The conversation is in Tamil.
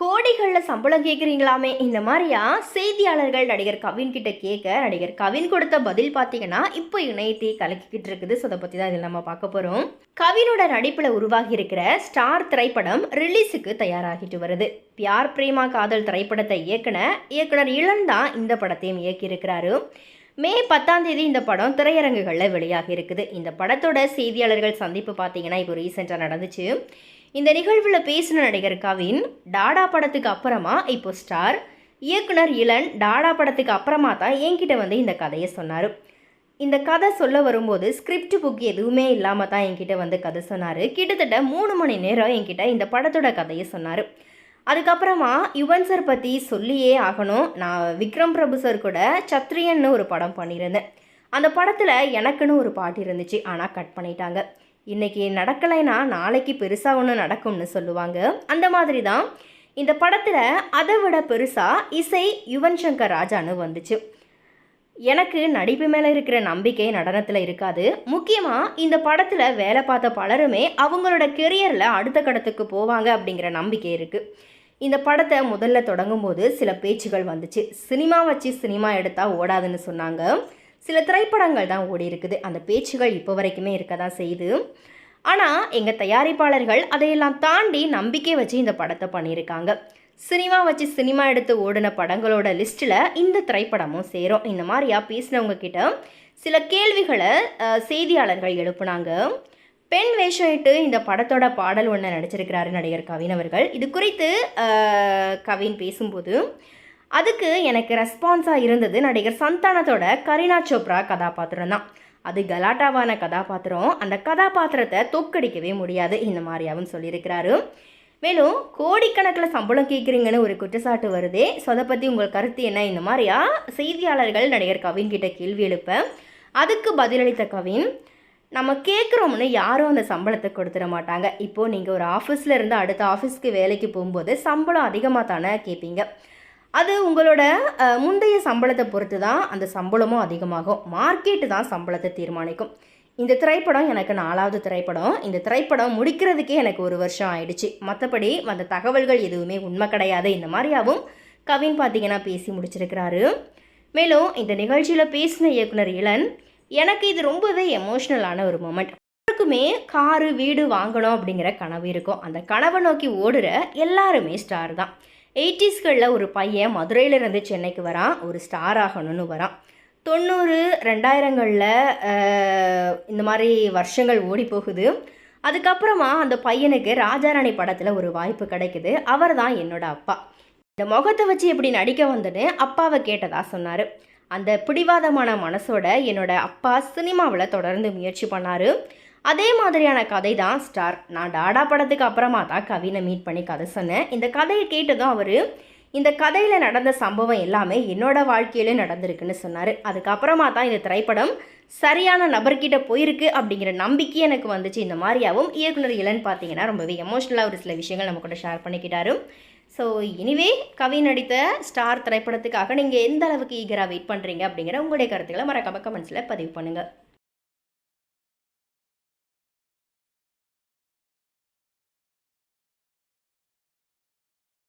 கோடிகளில் சம்பளம் கேட்குறீங்களாமே இந்த மாதிரியா? செய்தியாளர்கள் நடிகர் கவின் கிட்ட கேட்க நடிகர் கவின் கொடுத்த பதில் பார்த்தீங்கன்னா இப்போ இணையத்தை கலக்கிக்கிட்டு இருக்குது. ஸோ அதை பற்றி தான் இதில் நம்ம பார்க்க போகிறோம் கவினோட நடிப்பில் உருவாகி இருக்கிற ஸ்டார் திரைப்படம் ரிலீஸுக்கு தயாராகிட்டு வருது. பியார் பிரேமா காதல் திரைப்படத்தை இயக்குன இயக்குனர் இளன் தான் இந்த படத்தையும் இயக்கியிருக்கிறாரு. மே பத்தாம் தேதி இந்த படம் திரையரங்குகளில் வெளியாகி இருக்குது இந்த படத்தோட செய்தியாளர்கள் சந்திப்பு பார்த்தீங்கன்னா இப்போ ரீசெண்டாக நடந்துச்சு. இந்த நிகழ்வில் பேசின நடிகர் கவின் டாடா படத்துக்கு அப்புறமா இப்போ ஸ்டார். இயக்குனர் இளன் டாடா படத்துக்கு அப்புறமா தான் என்கிட்ட வந்து இந்த கதையை சொன்னார். இந்த கதை சொல்ல வரும்போது ஸ்கிரிப்ட் புக் எதுவுமே இல்லாமல் தான் என்கிட்ட வந்து கதை சொன்னார். கிட்டத்தட்ட மூணு மணி நேரம் என்கிட்ட இந்த படத்தோட கதையை சொன்னார். அதுக்கப்புறமா யுவன் சார் பற்றி சொல்லியே ஆகணும். நான் விக்ரம் பிரபு சார் கூட சத்ரியன்னு ஒரு படம் பண்ணியிருந்தேன். அந்த படத்தில் எனக்குன்னு ஒரு பாட்டு இருந்துச்சு. ஆனால் கட் பண்ணிட்டாங்க. இன்றைக்கி நடக்கலைன்னா நாளைக்கு பெருசாக ஒன்று நடக்கும்னு சொல்லுவாங்க. அந்த மாதிரி தான் இந்த படத்தில் அதை விட பெருசாக இசை யுவன் சங்கர் ராஜான்னு வந்துச்சு. எனக்கு நடிப்பு மேலே இருக்கிற நம்பிக்கை நடனத்தில் இருக்காது. முக்கியமாக இந்த படத்தில் வேலை பார்த்த பலருமே அவங்களோட கெரியரில் அடுத்த கடத்துக்கு போவாங்க அப்படிங்கிற நம்பிக்கை இருக்குது இந்த படத்தை முதல்ல தொடங்கும்போது சில பேச்சுகள் வந்துச்சு. சினிமா வச்சு சினிமா எடுத்தால் ஓடாதுன்னு சொன்னாங்க. சில திரைப்படங்கள் தான் ஓடி இருக்குது. அந்த பேச்சுகள் இப்போ வரைக்குமே இருக்க தான் செய்யுது ஆனால் எங்கள் தயாரிப்பாளர்கள் அதையெல்லாம் தாண்டி நம்பிக்கை வச்சு இந்த படத்தை பண்ணியிருக்காங்க. சினிமா வச்சு சினிமா எடுத்து ஓடின படங்களோட லிஸ்ட்டில் இந்த திரைப்படமும் சேரும். இந்த மாதிரியா பேசினவங்க கிட்ட சில கேள்விகளை செய்தியாளர்கள் எழுப்புனாங்க. பெண் வேஷம் இட்டு இந்த படத்தோட பாடல் ஒன்று நடிச்சிருக்கிறாரு நடிகர் கவின் அவர்கள். இது குறித்து கவின் பேசும்போது அதுக்கு எனக்கு ரெஸ்பான்ஸாக இருந்தது. நடிகர் சந்தானத்தோட கரீனா சோப்ரா கதாபாத்திரம் தான். அது கலாட்டாவான கதாபாத்திரம். அந்த கதாபாத்திரத்தை தோக்கடிக்கவே முடியாது. இந்த மாதிரியாவும் சொல்லியிருக்கிறாரு. மேலும் கோடிக்கணக்கில் சம்பளம் கேட்குறீங்கன்னு ஒரு குற்றச்சாட்டு வருதே. ஸோ அதை பற்றி உங்கள் கருத்து என்ன? இந்த மாதிரியா? செய்தியாளர்கள் நடிகர் கவின் கிட்ட கேள்வி எழுப்ப. அதுக்கு பதிலளித்த கவின் நம்ம கேட்குறோம்னு யாரும் அந்த சம்பளத்தை கொடுத்துட மாட்டாங்க. இப்போது நீங்கள் ஒரு ஆஃபீஸில் இருந்து அடுத்த ஆஃபீஸ்க்கு வேலைக்கு போகும்போது சம்பளம் அதிகமாக தானே கேட்பீங்க அது உங்களோட முந்தைய சம்பளத்தை பொறுத்து தான் அந்த சம்பளமும் அதிகமாகும். மார்க்கெட்டு தான் சம்பளத்தை தீர்மானிக்கும். இந்த திரைப்படம் எனக்கு நாலாவது திரைப்படம். இந்த திரைப்படம் முடிக்கிறதுக்கே எனக்கு ஒரு வருஷம் ஆயிடுச்சு. மற்றபடி அந்த தகவல்கள் எதுவுமே உண்மை கிடையாது. இந்த மாதிரியாகவும் கவின் பார்த்தீங்கன்னா பேசி முடிச்சிருக்கிறாரு. மேலும் இந்த நிகழ்ச்சியில் பேசின இயக்குனர் இளன் எனக்கு இது ரொம்பவே எமோஷ்னலான ஒரு மூமெண்ட் எல்லாருக்குமே காரு வீடு வாங்கணும் அப்படிங்கிற கனவு இருக்கும். அந்த கனவை நோக்கி ஓடுற எல்லாருமே ஸ்டார் தான். எயிட்டிஸ்களில் ஒரு பையன் மதுரையிலேருந்து சென்னைக்கு வரான். ஒரு ஸ்டார் ஆகணும்னு வரான். தொண்ணூறு ரெண்டாயிரங்களில் இந்த மாதிரி வருஷங்கள் ஓடி போகுது. அதுக்கப்புறமா அந்த பையனுக்கு ராஜாராணி படத்தில் ஒரு வாய்ப்பு கிடைக்குது. அவர் தான் என்னோட அப்பா. இந்த முகத்தை வச்சு எப்படி நடிக்க வந்துன்னு அப்பாவை கேட்டதா சொன்னார். அந்த பிடிவாதமான மனசோட என்னோட அப்பா சினிமாவில் தொடர்ந்து முயற்சி பண்ணார். அதே மாதிரியான கதை தான் ஸ்டார். நான் டாடா படத்துக்கு அப்புறமா தான் கவினை மீட் பண்ணி கதை சொன்னேன். இந்த கதையை கேட்டதும் அவர் இந்த கதையில் நடந்த சம்பவம் எல்லாமே என்னோட வாழ்க்கையிலே நடந்திருக்குன்னு சொன்னார். அதுக்கப்புறமா தான் இந்த திரைப்படம் சரியான நபர்கிட்ட போயிருக்கு அப்படிங்கிற நம்பிக்கை எனக்கு வந்துச்சு. இந்த மாதிரியாவும் இயக்குனர் இளன் பார்த்தீங்கன்னா ரொம்பவே எமோஷ்னலாக ஒரு சில விஷயங்கள் நம்ம கூட ஷேர் பண்ணிக்கிட்டாரு. ஸோ இனிவே கவி நடித்த ஸ்டார் திரைப்படத்துக்காக நீங்கள் எந்த அளவுக்கு ஈகராக வெயிட் பண்ணுறீங்க அப்படிங்கிற உங்களுடைய கருத்துக்களை மறக்காம கமெண்ட்ஸில் பதிவு பண்ணுங்கள்